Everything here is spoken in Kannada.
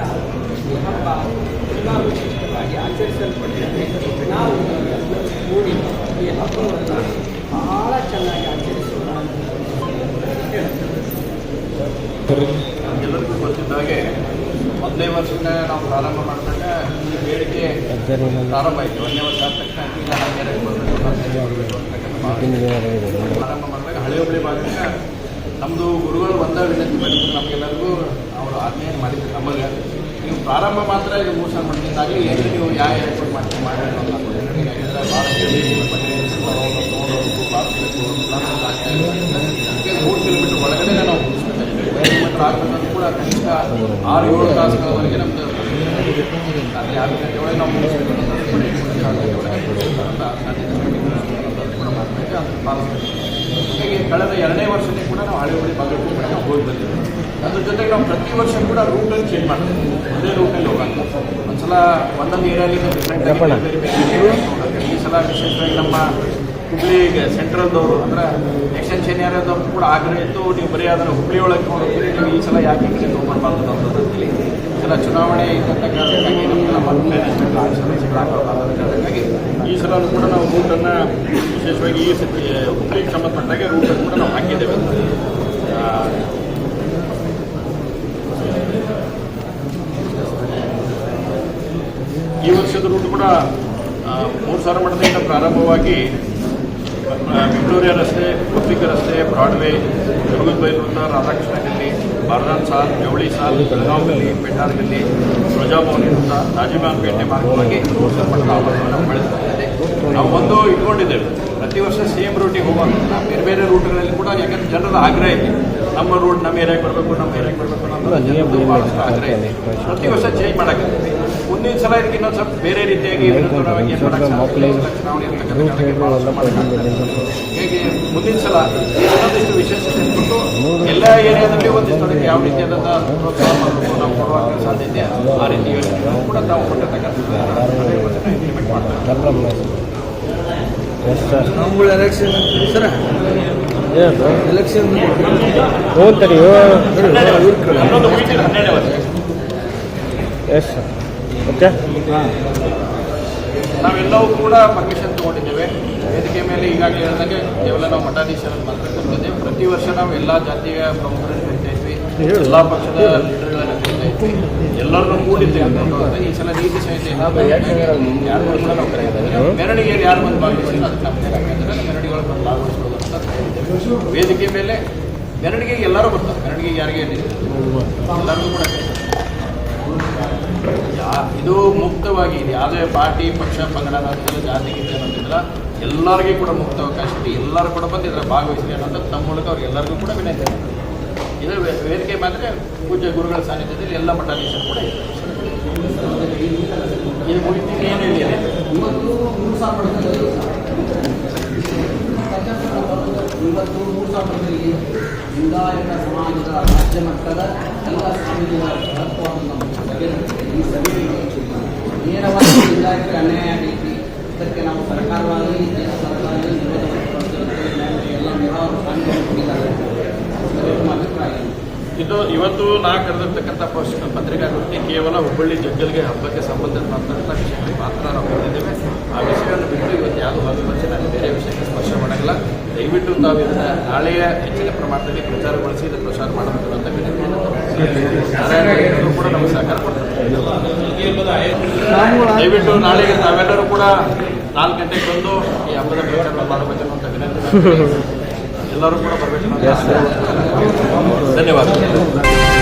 ದಿನ ಈ ಹಬ್ಬ ತುಂಬ ವಿಶಿಷ್ಟವಾಗಿ ಆಚರಿಸಲ್ಪಟ್ಟಿದೆ ನಾವು ಕೂಡಿ ಈ ಹಬ್ಬವನ್ನು ಬಹಳ ಚೆನ್ನಾಗಿ ಆಚರಿಸೋಣ ಎಲ್ಲರಿಗೂ ಗೊತ್ತಿದ್ದಾಗೆ ಒಂದನೇ ವರ್ಷದ ನಾವು ಪ್ರಾರಂಭ ಮಾಡಿದಾಗ ಈ ಬೇಡಿಕೆ ಪ್ರಾರಂಭ ಆಯಿತು. ಒಂದನೇ ವರ್ಷ ಆದ ತಕ್ಷಣ ಪ್ರಾರಂಭ ಮಾಡಿದಾಗ ಹಳೆ ಹುಬ್ಬಳ್ಳಿ ಭಾಗದಿಂದ ನಮ್ಮದು ಗುರುಗಳು ಒಂದೇ ವಿನಂತಿ ಮಾಡಿದ್ರು. ನಮಗೆಲ್ಲರಿಗೂ ಅವರು ಆಜ್ಞೆಯನ್ನು ಮಾಡಿದ್ರು. ನಮಗೆ ನೀವು ಪ್ರಾರಂಭ ಮಾತ್ರ ಇದು ಮೋಸ ಮಾಡಿದ್ದಾಗಲಿ ಏನು ನೀವು ಯಾವ ಏರ್ಪೋರ್ಟ್ ಮಾಡಿ ಆಗ್ತಾ ಅದಕ್ಕೆ ಮೂರು ಕಿಲೋಮೀಟರ್ ಒಳಗಡೆ ನಾವು ಮುಗಿಸ್ಬೇಕಾಗಿದೆ ಕಿಲೋಮೀಟರ್ ಆಗ್ಬೇಕಂತ ಕೂಡ ಕನಿಷ್ಠ ಆರು, ಏಳು ತಾಸುಗಳವರೆಗೆ ನಮ್ಮದು ರಾತ್ರಿ ಆರು ಗಂಟೆ ಒಳಗೆ ನಾವು ಮುಗಿಸ್ಬೇಕು ಸಾಧ್ಯತೆ ಮಾಡ್ಬೇಕು ಹೀಗಾಗಿ ಕಳೆದ ಎರಡನೇ ವರ್ಷದಲ್ಲಿ ಕೂಡ ನಾವು ಹಳೆ ಹುಳಿ ಬಾಗಲಕೋಟೆ ಹೋಗಿ ಬಂದಿದ್ದೀವಿ ನಾವು ಪ್ರತಿ ವರ್ಷ ಕೂಡ ರೂಟಲ್ಲಿ ಚೇಂಜ್ ಮಾಡ್ತೀವಿ. ಒಂದೇ ರೂಟಲ್ಲಿ ಹೋಗಲ್ಲ. ಒಂದ್ಸಲ ಒಂದೊಂದು ಏರಿಯಾಲಿ ಡಿಫ್ರೆಂಟ್ ಬೇರೆ ಬೇರೆ ಈ ಸಲ ವಿಶೇಷವಾಗಿ ನಮ್ಮ ಹುಬ್ಳಿ ಸೆಂಟ್ರಲ್ದವರು ಅಂದ್ರೆ ಎಕ್ಸ್ಟೆನ್ಷನ್ ಏರಿಯಾದವ್ರು ಕೂಡ ಆಗ್ರಹ ಇತ್ತು ನೀವು ಬರೀ ಅದನ್ನು ಹುಬ್ಳಿ ಒಳಗೆ ಹೋಗ್ತೀರಿ ನೀವು ಈ ಸಲ ಯಾಕೆ ಕಡೆ ತೊಗೊಂಡ್ಬಾರ್ದು ಹೇಳಿ ಈ ಸಲ ಚುನಾವಣೆ ಇದ್ದಂಥ ಕಾರಣಕ್ಕಾಗಿ ನಮಗೆಲ್ಲ ನಮ್ಮ ಮ್ಯಾನೇಜ್ಮೆಂಟ್ ಕಾರಣಕ್ಕಾಗಿ ಈ ಸಲ ಕೂಡ ನಾವು ರೂಟನ್ನು ವಿಶೇಷವಾಗಿ ಈ ಸತಿ ಹುಬ್ಳಿಗೆ ಸಂಬಂಧಪಟ್ಟಾಗೆ ರೂಟನ್ನು ಕೂಡ ನಾವು ಹಾಕಿದ್ದೇವೆ. ಈ ವರ್ಷದ ರೂಟ್ ಕೂಡ ಮೂರು ಸಾವಿರ ಮಠದಿಂದ ಪ್ರಾರಂಭವಾಗಿ ವಿಕ್ಟೋರಿಯಾ ರಸ್ತೆ ಪಬ್ಲಿಕ್ ರಸ್ತೆ ಬ್ರಾಡ್ವೇ ಮುರುಗನ್ ವೃತ್ತ ರಾಧಾಕೃಷ್ಣ ಗಲ್ಲಿ ಬಾರ್ದಾನ್ ಸಾಲ್ ಜವಳಿ ಸಾಲ್ ಬೆಳಗಾವ್ ಗಲ್ಲಿ ಪೆಟ್ಟಾರ್ ಗಲ್ಲಿ ಧ್ವಜಾಭವನಿ ವೃತ್ತ ರಾಜಮಾನ್ಪೇಟೆ ಮಾರ್ಗವಾಗಿ ಮೂರು ಸಾವಿರ ಮಠದ ಆವರಣವನ್ನು ನಾವು ನಾವು ಒಂದು ಇಟ್ಕೊಂಡಿದ್ದೇವೆ. ಪ್ರತಿ ವರ್ಷ ಸೇಮ್ ರೂಟಿಗೆ ಹೋಗುವಂತ ಬೇರೆ ಬೇರೆ ರೂಟ್ಗಳಲ್ಲಿ ಕೂಡ ಯಾಕಂದ್ರೆ ಜನರ ಆಗ್ರಹ ಇದೆ. ನಮ್ಮ ರೂಟ್ ನಮ್ಮ ಏರಿಯಾಗೆ ಬರಬೇಕು ನಮ್ಮ ಏರಿಯಾಗೆ ಬರಬೇಕು ಅನ್ನೋದು ಜನರದ್ದು ಭಾಳಷ್ಟು ಆಗ್ರಹ ಇದೆ. ಪ್ರತಿ ವರ್ಷ ಚೇಂಜ್ ಮಾಡಕ್ಕೆ ಮುಂದಿನ ಸಲ ಇದಕ್ಕೆ ಇನ್ನೊಂದು ಸ್ವಲ್ಪ ಬೇರೆ ರೀತಿಯಾಗಿ ಹೇಗೆ ಮುಂದಿನ ಸಲ ಇನ್ನೊಂದಿಷ್ಟು ವಿಶೇಷತೆ ಕೊಟ್ಟು ಎಲ್ಲ ಏರಿಯಾದಲ್ಲಿ ಒಂದಿಷ್ಟು ಅದಕ್ಕೆ ಯಾವ ರೀತಿಯಾದಂಥ ಪ್ರೋತ್ಸಾಹ ನಾವು ಕೊಡುವಂಥ ಸಾಧ್ಯತೆ ಆ ರೀತಿ ಯೋಜನೆಗಳನ್ನು ಕೂಡ ತಾವು ಕೊಟ್ಟಿರ್ತಕ್ಕಂಥ ಇಂಪ್ಲಿಮೆಂಟ್ ಮಾಡ್ತಾರೆ ನಮ್ಗಳ ಎಲೆಕ್ಷನ್ ಸರ? ಎಲೆಕ್ಷನ್ ಹೋಗ್ತಾರೆ ಎಸ್ ಮುಗಿತಿದೆ ಮತ್ತೆ ನಾವೆಲ್ಲವೂ ಕೂಡ ಪರ್ಮಿಷನ್ ತಗೊಂಡಿದ್ದೇವೆ. ವೇದಿಕೆ ಮೇಲೆ ಈಗಾಗಲೇ ಹೇಳಿದಂಗೆ ಕೇವಲ ನಾವು ಮಠಾಧೀಶರನ್ನು ಮಾತ್ರ ಕರೆದಿದ್ದೇವೆ ಪ್ರತಿ ವರ್ಷ ನಾವು ಎಲ್ಲ ಜಾತಿಯ ಪ್ರಮುಖರನ್ನು ಕರಿತಾ ಇದ್ವಿ. ಎಲ್ಲ ಪಕ್ಷದ ಲೀಡರ್ಗಳನ್ನು ಕರಿತಾ ಇದ್ವಿ. ಎಲ್ಲರನ್ನೂ ಕೂಡಿದ್ದೇವೆ. ಈ ಸಲ ನೀತಿ ಸಂಹಿತೆ ಯಾರು ಕೂಡ ನಾವು ಕರೆಯಿದ್ದೇವೆ ಮೆರವಣಿಗೆಯಲ್ಲಿ ಯಾರು ಬಂದು ಭಾಗವಹಿಸಿಲ್ಲ, ಅದಕ್ಕೆ ನಮ್ಮ ಯಾಕಂದ್ರೆ ಮೆರವಣಿಗೆಗಳು ಬಂದು ಭಾಗವಹಿಸ್ಬೋದು ಅಂತ ಕರೆದಿದ್ದೇವೆ ವೇದಿಕೆ ಮೇಲೆ ಮೆರವಣಿಗೆಗೆ ಎಲ್ಲರೂ ಬರ್ತಾರೆ. ಮೆರವಣಿಗೆಗೆ ಯಾರಿಗೆ ಎಲ್ಲರಿಗೂ ಕೂಡ ಇದು ಮುಕ್ತವಾಗಿ ಇದೆ. ಯಾವುದೇ ಪಾರ್ಟಿ, ಪಕ್ಷ, ಪಂಗಡ ಅನ್ನೋದಿಲ್ಲ ಜಾತಿ ಗೀತೆ ಅನ್ನೋದಿಲ್ಲ ಎಲ್ಲರಿಗೂ ಕೂಡ ಮುಕ್ತ ಅವಕಾಶ ಇದೆ. ಎಲ್ಲರೂ ಕೂಡ ಬಂದು ಇದರ ಭಾಗವಹಿಸಲಿ ಅನ್ನೋದು ತಮ್ಮ ಮೂಲಕ ಅವ್ರಿಗೆ ಎಲ್ಲರಿಗೂ ಕೂಡ ವಿನಂತಿ ಇದೆ. ಇದು ವೇದಿಕೆ ಮಾತ್ರ ಪೂಜ್ಯ ಗುರುಗಳ ಸಾನ್ನಿಧ್ಯದಲ್ಲಿ ಎಲ್ಲ ಮಠಾಧೀಶರು ಕೂಡ ಇದೆ ಮುಗಿತೀನಿ ಏನು ಹೇಳಿದೆ? ಇವತ್ತು ಇವತ್ತು ಮೂರು ಸಾವಿರದಲ್ಲಿ ಲಿಂಗಾಯತ ಸಮಾಜದ ರಾಜ್ಯ ಮಟ್ಟದ ಎಲ್ಲ ಸ್ವಾಮಿಗಳ ಮಹತ್ವವನ್ನು ನಮ್ಮ ಸಭೆಯಲ್ಲಿ ಈ ಸಭೆಯಲ್ಲಿ ನೇರವಾಗಿ ಲಿಂಗಾಯತಕ್ಕೆ ಅನ್ಯಾಯ ಆಗೈತಿ ಇದಕ್ಕೆ ನಾವು ಸರ್ಕಾರವಾಗಿ, ಕೇಂದ್ರ ಪಕ್ಷದವರು ಎಲ್ಲ ನೂರಾರು ಅಭಿಪ್ರಾಯ ಇದು ಇವತ್ತು ನಾ ಕರೆದಿರ್ತಕ್ಕಂಥ ಪತ್ರಿಕಾಗೋಷ್ಠಿ ಕೇವಲ ಹುಬ್ಬಳ್ಳಿ ಜಗ್ಗಲ್ಗೆ ಹಬ್ಬಕ್ಕೆ ಸಂಬಂಧಪಟ್ಟಂಥ ವಿಷಯಗಳಿಗೆ ಮಾತ್ರ ನಾವು ಹೊಂದಿದ್ದೇವೆ ಆ ವಿಷಯವನ್ನು ಬಿಟ್ಟು ಇವತ್ತು ತಾವು ಇದನ್ನು ನಾಳೆಯ ಹೆಚ್ಚಿನ ಪ್ರಮಾಣದಲ್ಲಿ ಪ್ರಚಾರಗೊಳಿಸಿ ಇದನ್ನು ಪ್ರಸಾರ ಮಾಡಬೇಕಂತ ವಿನಂತಿಯನ್ನು ಕೂಡ ನಮಗೆ ಸಹಕಾರ ಕೊಡ್ತಾರೆ. ದಯವಿಟ್ಟು ನಾಳೆಗೆ ತಾವೆಲ್ಲರೂ ಕೂಡ ನಾಲ್ಕು ಗಂಟೆಗೆ ಬಂದು ಈ ಹಬ್ಬದ ಪ್ರಚಾರ ಮಾಡಬೇಕು ಅಂತ ವಿನಂತಿ ಎಲ್ಲರೂ ಕೂಡ ಬರಬೇಕು ಧನ್ಯವಾದ ಧನ್ಯವಾದಗಳು.